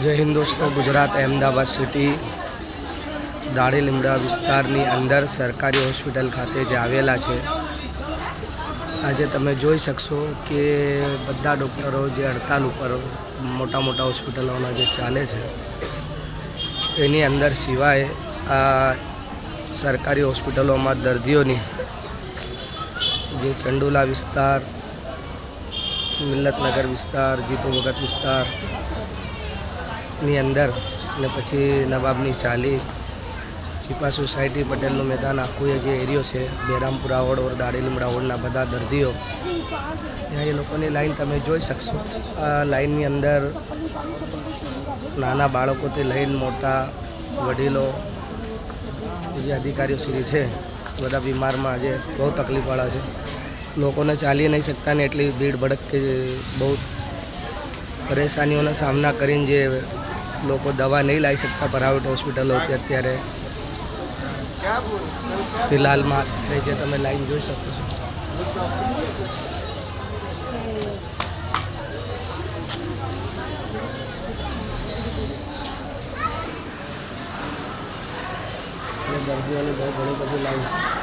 જય હિન્દ દોસ્તો, ગુજરાત અહેમદાબાદ સિટી, દાડી લીમડા વિસ્તારની અંદર સરકારી હોસ્પિટલ ખાતે જે આવેલા છે. આજે તમે જોઈ શકશો કે બધા ડૉક્ટરો જે હડતાલ ઉપર મોટા મોટા હોસ્પિટલોના જે ચાલે છે, એની અંદર સિવાય આ સરકારી હોસ્પિટલોમાં દર્દીઓની જે ચંડુલા વિસ્તાર, મિલ્લતનગર વિસ્તાર જીતુ ભગત વિસ્તાર ની અંદર ને પછી નવાબની ચાલી છીપા સોસાયટી, પટેલનું મેદાન, આખું એ જે એરિયો છે, બેરામપુરા રોડ ઓર દાડી લીમડા રોડના બધા દર્દીઓ, ત્યાં એ લોકોની લાઈન તમે જોઈ શકશો. આ લાઈનની અંદર નાના બાળકોથી લઈને મોટા વડીલો, જે અધિકારીઓ શ્રી છે, બધા બીમારમાં આજે બહુ તકલીફવાળા છે. લોકોને ચાલી નહીં શકતા ને એટલી ભીડ ભડક કે બહુ પરેશાનીઓનો સામના કરીને જે લોકો દવા નહીં લાવી શકતા પ્રાઇવેટ હોસ્પિટલો કે અત્યારે. ફિલહાલમાં અત્યારે જે તમે લાઈન જોઈ શકો છો. દર્દીઓની બહુ ઘણી બધી લાઈન છે.